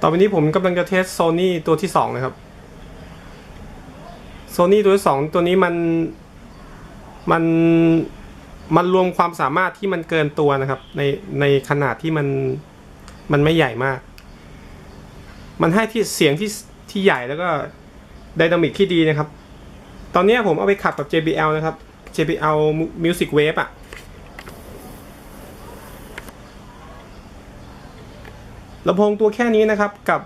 ต่อไปนี้ผมกำลังจะเทสโซนี่ตัวที่สองนะครับโซนี่ตัวที่สองตัวนี้มันมันมันรวมความสามารถที่มันเกินตัวนะครับ ในในขนาดที่มันมันไม่ใหญ่มาก มันให้ที่เสียงที่ที่ใหญ่แล้วก็ไดนามิกที่ดีนะครับ ตอนนี้ผมเอาไปขับกับ JBL นะครับ JBL Music Wave อะ ลำโพงตัวแค่นี้นะครับ กับ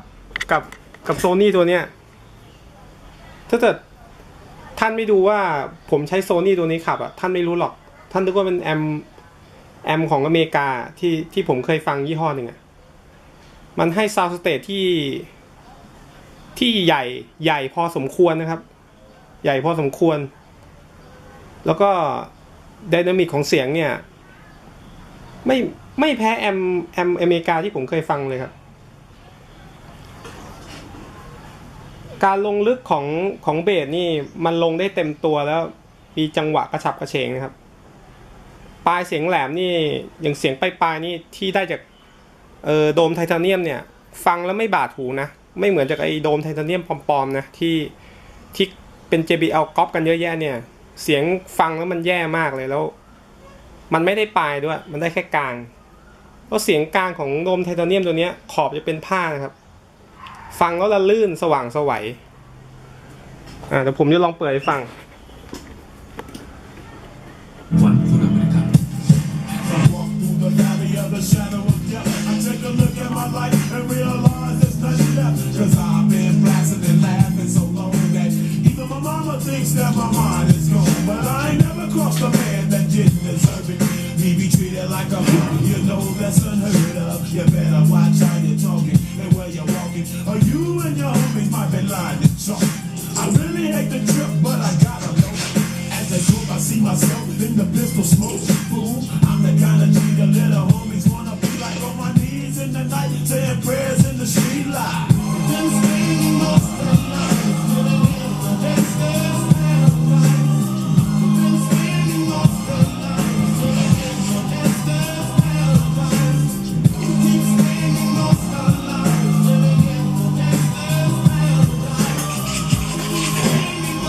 กับกับโซนี่ตัวเนี้ยถ้าเกิดท่านไม่ดูว่าผมใช้โซนี่ตัวนี้ขับอะท่านไม่รู้หรอก ท่านนึกว่าเป็นแอมแอมของอเมริกาที่ที่ผมเคยฟังยี่ห้อหนึ่งอะมันให้ซาวสเตทที่ที่ใหญ่ใหญ่พอสมควรนะครับ ใหญ่พอสมควร แล้วก็ไดนามิกของเสียงเนี่ย ไม่ ไม่แพ้แอมแอมอเมริกาที่ผมเคยฟังเลยครับ การลงลึกของของเบสนี่มันลงได้เต็มตัวแล้วมีจังหวะกระฉับกระเฉงนะครับ ปลายเสียงแหลมนี่อย่างเสียงปลายๆนี่ที่ได้จากเออโดมไทเทเนียมเนี่ย ฟังแล้วไม่บาดหูนะ ไม่เหมือนจากไอ้โดมไทเทเนียมปลอมๆนะที่ที่เป็น JBL ก๊อปกันเยอะแยะเนี่ย เสียงฟังแล้วมันแย่มากเลยแล้ว มันไม่ได้ปลายด้วย มันได้แค่กลาง เพราะเสียงกลางของโดมไทเทเนียมตัวนี้ขอบจะเป็นผ้านะครับ ฟังแล้วละลื่นสว่างสวัยอ่าเดี๋ยวผมจะลองเปิดให้ฟังวัน in the pistol smoke. Fool, I'm the kind of G the little homies wanna be like on my knees in the night, saying prayers in the street light. Then staying most of the night,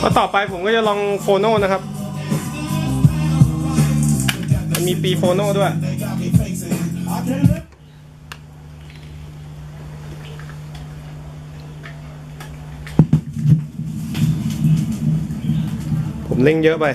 ก็ต่อไปผมก็จะลองโฟโน่นะครับ มันมีปีโฟโน่ด้วย ผมเล่งเยอะไป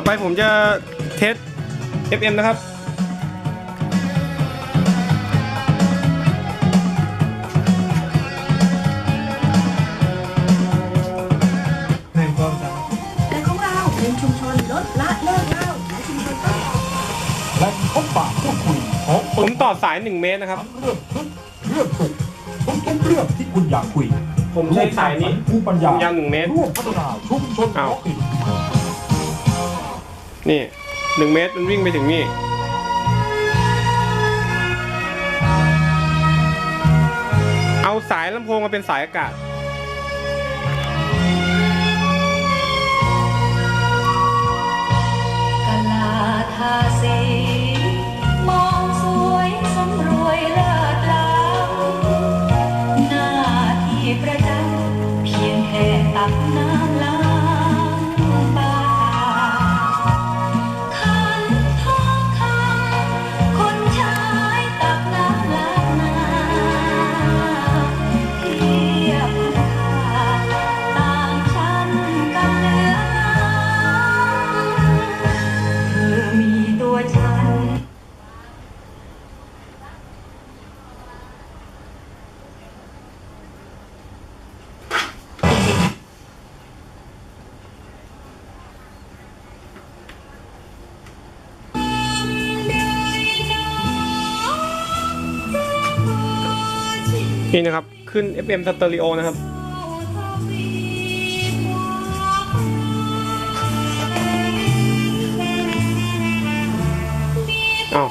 ต่อไปผมจะเทส FM นะครับและของเราเป็นชุมชนลดละเลิกเหล้าและชุมชนต้นแบบและพบปะพูดคุยของผมต่อสายหนึ่งเมตรนะครับ ทั้งเรื่องทุกข์เรื่องสุขทุกเรื่องที่คุณอยากคุยผมใช้สายนี้ภูมิปัญญายาวหนึ่งเมตร ร่วมพัฒนาชุมชนท้องถิ่น นี่หนึ่งเมตรมันวิ่งไปถึงนี่ เอาสายลำโพงมาเป็นสายอากาศ นี่นะครับ ขึ้น FM Stereo นะครับอ้าว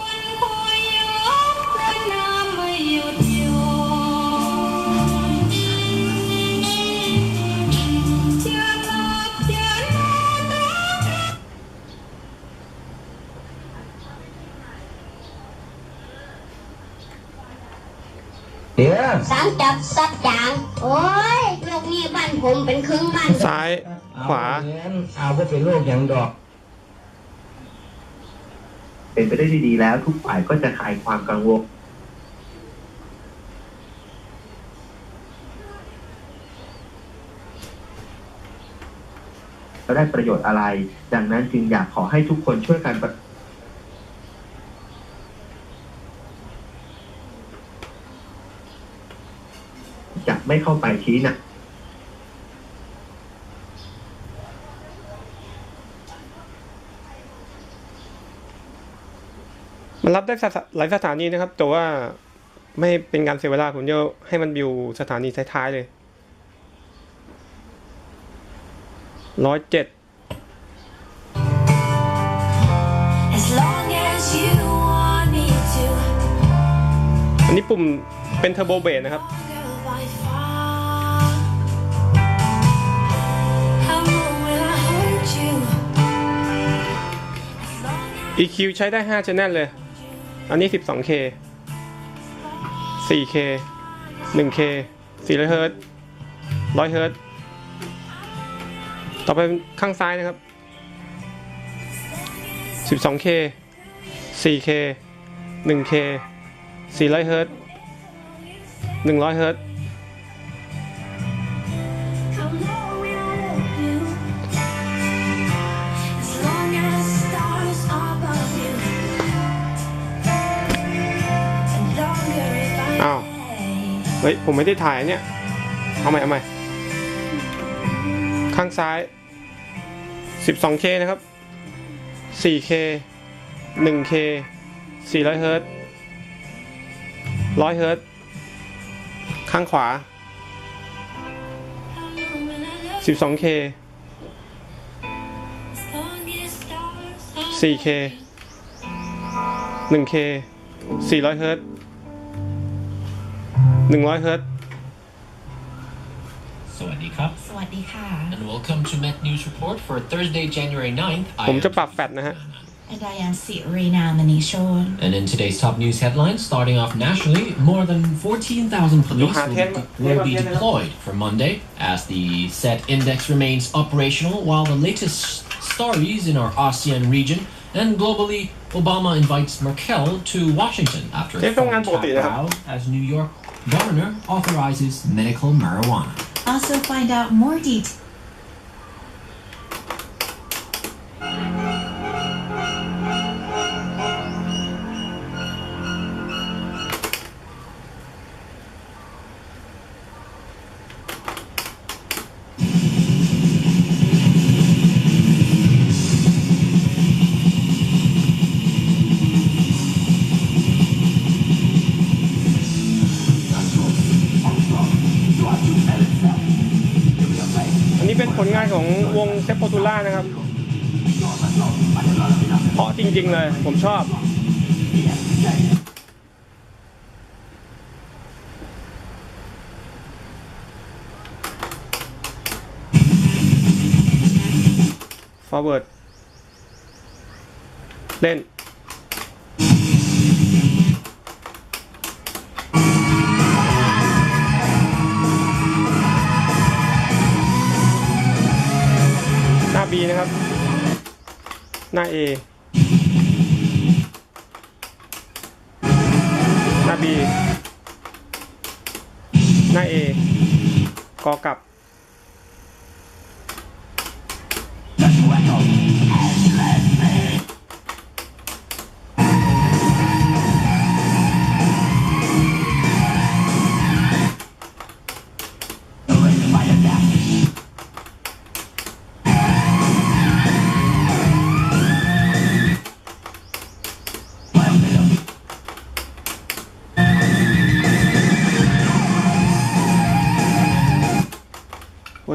เดี๋ยวสามจับสับจางโอ้ยโลกนี้บ้านผมเป็นครึ่งบ้านซ้ายขวา เอาว่าเป็นโรคอย่างดอก เป็นไปได้ดีๆแล้ว ทุกฝ่ายก็จะคลายความกังวลเราได้ประโยชน์อะไร ดังนั้นจึงอยากขอให้ทุกคนช่วยกันประ ไม่เข้าไปชี้นะมันรับได้สถาหลายสถานีนะครับ แต่ว่าไม่เป็นการเสียเวลาผมจะให้มันอยู่สถานีท้ายๆเลยร้อยเจ็ด As long as you want me to อันนี้ปุ่มเป็นเทอร์โบเบสนะครับ EQ ใช้ได้5 channel เลย อันนี้ 12K 4K 1K 400 Hz 100 Hz ต่อไปข้างซ้ายนะครับ 12K 4K 1K 400 Hz 100 Hz How ฮ้ย ผมไม่ได้ถ่ายเนี่ย เอาใหม่เอาใหม่ ข้างซ้าย 12K นะครับ 4K 1K 400 Hz 100 Hz ข้างขวา 12K 4K 1K 400เฮิรต Hz 100 Hz สวัสดีครับ สวัสดีค่ะ and welcome to Met News Report for Thursday, January 9th. I ผม am จะปรับแฟตนะฮะ And I am Sirina Manishan. And in today's top news headlines, starting off nationally, more than 14,000 police Luha, will, ten- will be ten- deployed for Monday as the set index remains operational, while the latest stories in our ASEAN region and globally, Obama invites Merkel to Washington after a เทปทำงานปกตินะครับ row as New York governor authorizes medical marijuana. Also find out more details. ผลงานของวงเซปโปตูล่านะครับเพราะจริง ๆ เลย ผมชอบ forward เล่น B นะครับ หน้า A หน้า B หน้า A กอกลับ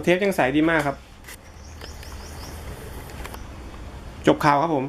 เทปยังใสดีมากครับ จบข่าวครับผม